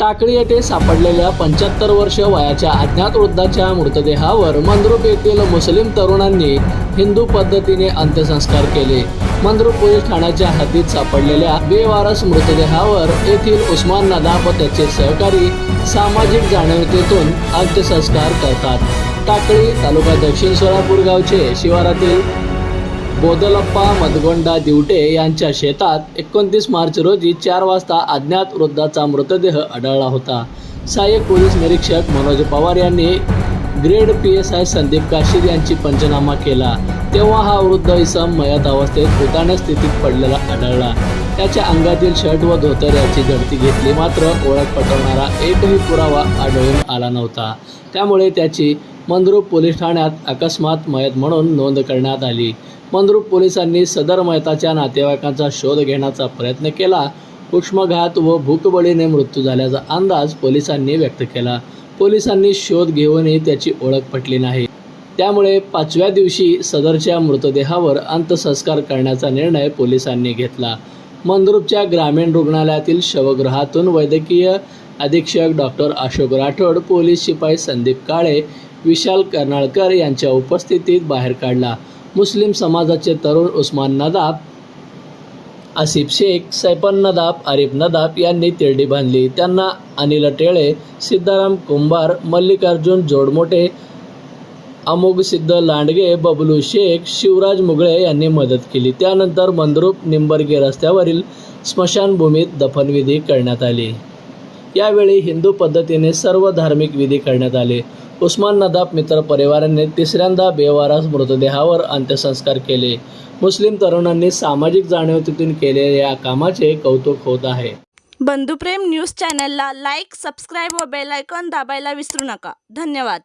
टाकळी येथे सापडलेल्या पंच्याहत्तर वर्ष वयाच्या अज्ञात वृद्धाच्या मृतदेहावर मंद्रुप येथील मुस्लिम तरुणांनी हिंदू पद्धतीने अंत्यसंस्कार केले. मंद्रुप पोलीस ठाण्याच्या हद्दीत सापडलेल्या बेवारस मृतदेहावर येथील उस्मान नदाफ व त्याचे सहकारी सामाजिक जाणीवतेतून अंत्यसंस्कार करतात. टाकळी तालुका दक्षिण सोलापूर गावचे शिवारातील बोदलप्पा मदगोंडा दिवटे यांच्या शेतात एकोणतीस मार्च रोजी चार वाजता अज्ञात वृद्धाचा मृतदेह आढळला होता. सहाय्यक पोलीस निरीक्षक मनोज पवार यांनी grade P S I Sandeep Kashir यांची पंचनामा केला. तेव्हा हा वृद्ध इसम मयत अवस्थेत उताण्या स्थितीत पडलेला आढळला. त्याच्या अंगातील शर्ट व धोतर याची झडती घेतली मात्र ओळख पटवणारा एकही पुरावा आढळून आला नव्हता. त्यामुळे त्याची मंद्रुप पोलीस ठाण्यात अकस्मात मयत म्हणून नोंद करण्यात आली. मंद्रुप पोलिसांनी सदर मयताच्या नातेवाईकांचा शोध घेण्याचा प्रयत्न केला. उष्माघात व भूकबळीने मृत्यू झाल्याचा अंदाज पोलिसांनी व्यक्त केला. पोलिसांनी शोध घेऊनही त्याची ओळख पटली नाही. त्यामुळे पाचव्या दिवशी सदरच्या मृतदेहावर अंत्यसंस्कार करण्याचा निर्णय पोलिसांनी घेतला. मंद्रुपच्या ग्रामीण रुग्णालयातील शवगृहातून वैद्यकीय अधीक्षक डॉक्टर अशोक राठोड पोलीस शिपाई संदीप काळे विशाल कर्नाळकर यांच्या उपस्थितीत बाहेर काढला. मुस्लिम समाजाचे तरुण उस्मान नदाब आसिफ शेख सैपन नदाब आरिफ नदाब यांनी तिरडी बांधली. त्यांना अनिल टेळे सिद्धाराम कुंभार मल्लिकार्जुन जोडमोटे अमोग सिद्ध लांडगे बबलू शेख शिवराज मुगळे यांनी मदत केली. त्यानंतर मंद्रुप निंबर्गे रस्त्यावरील स्मशानभूमीत दफनविधी करण्यात आली. यावेळी हिंदू पद्धतीने सर्व धार्मिक विधी करण्यात आले. उस्मान नदाब मित्र परिवाराने तिसऱ्यांदा बेवारास मृतदेहावर अंत्यसंस्कार केले. मुस्लिम तरुणांनी सामाजिक जाणीवतीतून केलेल्या या कामाचे कौतुक होत आहे. बंधुप्रेम न्यूज चॅनलला लाईक सबस्क्राईब व बेल आयकॉन दाबायला विसरू नका. धन्यवाद.